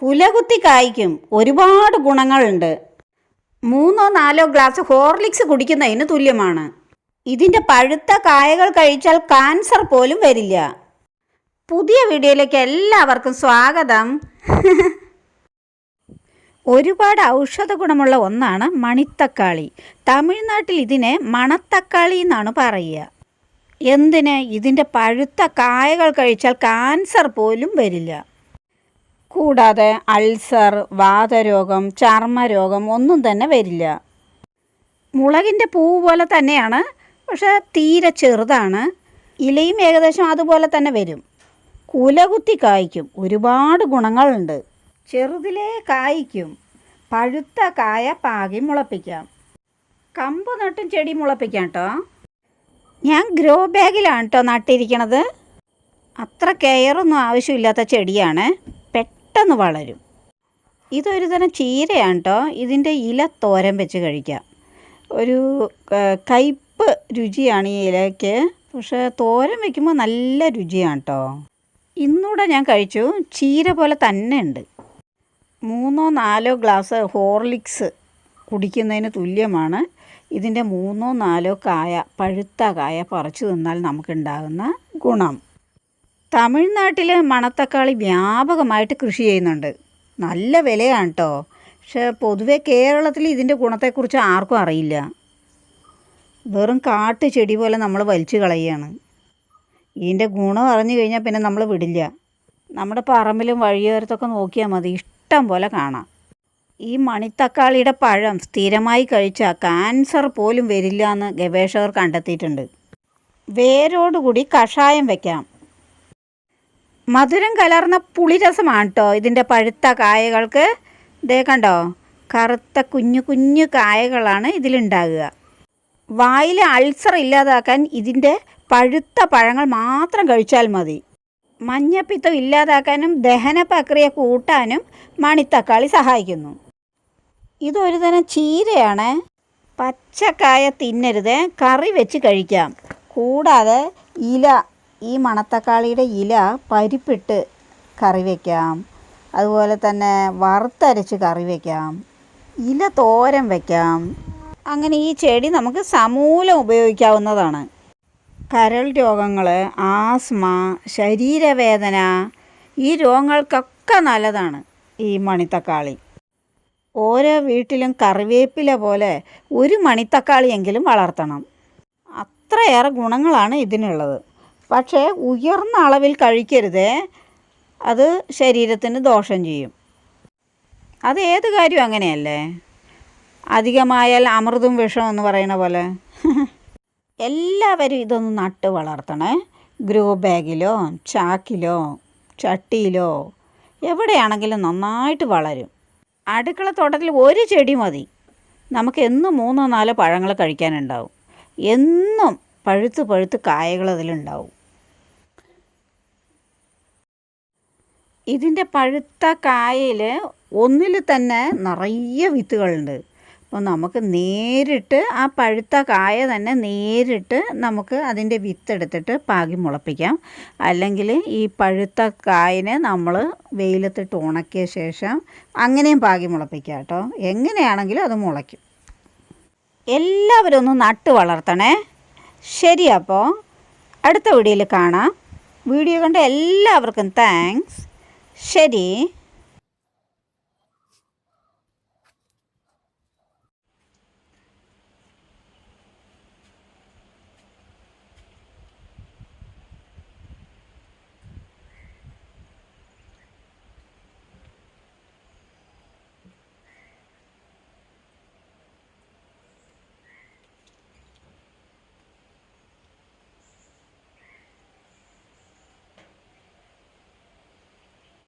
കുലകുത്തി കായ്ക്കും. ഒരുപാട് ഗുണങ്ങളുണ്ട്. മൂന്നോ നാലോ ഗ്ലാസ് ഹോർലിക്സ് കുടിക്കുന്നതിന് തുല്യമാണ്. ഇതിന്റെ പഴുത്ത കായകൾ കഴിച്ചാൽ കാൻസർ പോലും വരില്ല. പുതിയ വീഡിയോയിലേക്ക് എല്ലാവർക്കും സ്വാഗതം. ഒരുപാട് ഔഷധ ഗുണമുള്ള ഒന്നാണ് മണിത്തക്കാളി. തമിഴ്നാട്ടിൽ ഇതിനെ മണത്തക്കാളി എന്നാണ് പറയുക. എന്തിന്? ഇതിന്റെ പഴുത്ത കായകൾ കഴിച്ചാൽ കാൻസർ പോലും വരില്ല. കൂടാതെ അൾസർ വാതരോഗം ചർമ്മരോഗം ഒന്നും തന്നെ വരില്ല. മുളകിന്റെ പൂവ് പോലെ തന്നെയാണ് പക്ഷേ തീരെ ചെറുതാണ്. ഇലയും ഏകദേശം അതുപോലെ തന്നെ വരും. കുലകുത്തി കായ്ക്കും. ഒരുപാട് ഗുണങ്ങളുണ്ട്. ചെറുതിലേ കായ്ക്കും. പഴുത്ത കായ പാകി മുളപ്പിക്കാം. കമ്പ് നട്ടും ചെടി മുളപ്പിക്കാം കേട്ടോ ഞാൻ ഗ്രോ ബാഗിലാണ് കേട്ടോ നട്ടിരിക്കണത്. അത്ര കെയറൊന്നും ആവശ്യമില്ലാത്ത ചെടിയാണ്. പെട്ടെന്ന് വളരും. ഇതൊരു തരം ചീരയാണ് കേട്ടോ ഇതിന്റെ ഇല തോരൻ വെച്ച് കഴിക്കാം. ഒരു കയ്പ്പ് രുചിയാണ് ഈ ഇലയ്ക്ക്. പക്ഷേ തോരൻ വെക്കുമ്പോൾ നല്ല രുചിയാണ് കേട്ടോ ഇന്നൂടെ ഞാൻ കഴിച്ചു. ചീര പോലെ തന്നെ ഉണ്ട്. മൂന്നോ നാലോ ഗ്ലാസ് ഹോർലിക്സ് കുടിക്കുന്നതിന് തുല്യമാണ്. ഇതിന്റെ മൂന്നോ നാലോ കായ പഴുത്ത കായ പറിച്ചു തിന്നാൽ നമുക്കുണ്ടാകുന്ന ഗുണം. തമിഴ്നാട്ടിൽ മണത്തക്കാളി വ്യാപകമായിട്ട് കൃഷി ചെയ്യുന്നുണ്ട്. നല്ല വിലയാണ് കേട്ടോ പക്ഷേ പൊതുവെ കേരളത്തിൽ ഇതിന്റെ ഗുണത്തെക്കുറിച്ച് ആർക്കും അറിയില്ല. വെറും കാട്ടു ചെടി പോലെ നമ്മൾ വലിച്ചു കളയുകയാണ്. ഇതിന്റെ ഗുണം അറിഞ്ഞു കഴിഞ്ഞാൽ പിന്നെ നമ്മൾ വിടില്ല. നമ്മുടെ പറമ്പിലും വഴിയോരത്തൊക്കെ നോക്കിയാൽ മതി. ഇഷ്ടം പോലെ കാണാം. ഈ മണിത്തക്കാളിയുടെ പഴം സ്ഥിരമായി കഴിച്ചാൽ ക്യാൻസർ പോലും വരില്ല എന്ന് ഗവേഷകർ കണ്ടെത്തിയിട്ടുണ്ട്. വേരോടുകൂടി കഷായം വെക്കാം. മധുരം കലർന്ന പുളിരസമാണ് കേട്ടോ ഇതിന്റെ പഴുത്ത കായകൾക്ക്. ഇതേ കണ്ടോ കറുത്ത കുഞ്ഞു കുഞ്ഞു കായകളാണ് ഇതിലുണ്ടാകുക. വായിൽ അൾസർ ഇല്ലാതാക്കാൻ ഇതിന്റെ പഴുത്ത പഴങ്ങൾ മാത്രം കഴിച്ചാൽ മതി. മഞ്ഞപ്പിത്തം ഇല്ലാതാക്കാനും ദഹന പ്രക്രിയ കൂട്ടാനും മണിത്തക്കാളി സഹായിക്കുന്നു. ഇതൊരു തരം ചീരയാണ്. പച്ചക്കായ തിന്നരുത് കറി വെച്ച് കഴിക്കാം. കൂടാതെ ഇല ഈ മണത്തക്കാളിയുടെ ഇല പരിപ്പിട്ട് കറി വയ്ക്കാം അതുപോലെ തന്നെ വറുത്തരച്ച് കറി വയ്ക്കാം ഇല തോരൻ വയ്ക്കാം അങ്ങനെ ഈ ചെടി നമുക്ക് സമൂലം ഉപയോഗിക്കാവുന്നതാണ്. കരൾ രോഗങ്ങൾ ആസ്മ ശരീരവേദന ഈ രോഗങ്ങൾക്കൊക്കെ നല്ലതാണ് ഈ മണിത്തക്കാളി. ഓരോ വീട്ടിലും കറിവേപ്പില പോലെ ഒരു മണിത്തക്കാളിയെങ്കിലും വളർത്തണം. അത്രയേറെ ഗുണങ്ങളാണ് ഇതിനുള്ളത്. പക്ഷേ ഉയർന്ന അളവിൽ കഴിക്കരുത്. അത് ശരീരത്തിന് ദോഷം ചെയ്യും. അത് ഏത് കാര്യവും അങ്ങനെയല്ലേ? അധികമായാൽ അമൃതും വിഷം എന്ന് പറയുന്ന പോലെ. എല്ലാവരും ഇതൊന്ന് നട്ട് വളർത്തണേ. ഗ്രോ ബാഗിലോ ചാക്കിലോ ചട്ടിയിലോ എവിടെയാണെങ്കിലും നന്നായിട്ട് വളരും. അടുക്കള തോട്ടത്തിൽ ഒരു ചെടി മതി. നമുക്ക് എന്നും മൂന്നോ നാലോ പഴങ്ങൾ കഴിക്കാനുണ്ടാവും. എന്നും പഴുത്ത് പഴുത്ത് കായകൾ അതിലുണ്ടാവും. ഇതിന്റെ പഴുത്ത കായയിൽ ഒന്നിൽ തന്നെ നിറയെ വിത്തുകളുണ്ട്. അപ്പോൾ നമുക്ക് നേരിട്ട് ആ പഴുത്ത കായ തന്നെ നേരിട്ട് നമുക്ക് അതിന്റെ വിത്തെടുത്തിട്ട് പാകി മുളപ്പിക്കാം. അല്ലെങ്കിൽ ഈ പഴുത്ത കായനെ നമ്മൾ വെയിലത്തിട്ട് ഉണക്കിയ ശേഷം അങ്ങനെയും പാകി മുളപ്പിക്കാം കേട്ടോ. എങ്ങനെയാണെങ്കിലും അത് മുളയ്ക്കും. എല്ലാവരും ഒന്ന് നട്ട് വളർത്തണേ. ശരി അപ്പോൾ അടുത്ത വീഡിയോയിൽ കാണാം. വീഡിയോ കണ്ട എല്ലാവർക്കും താങ്ക്സ് ശരി.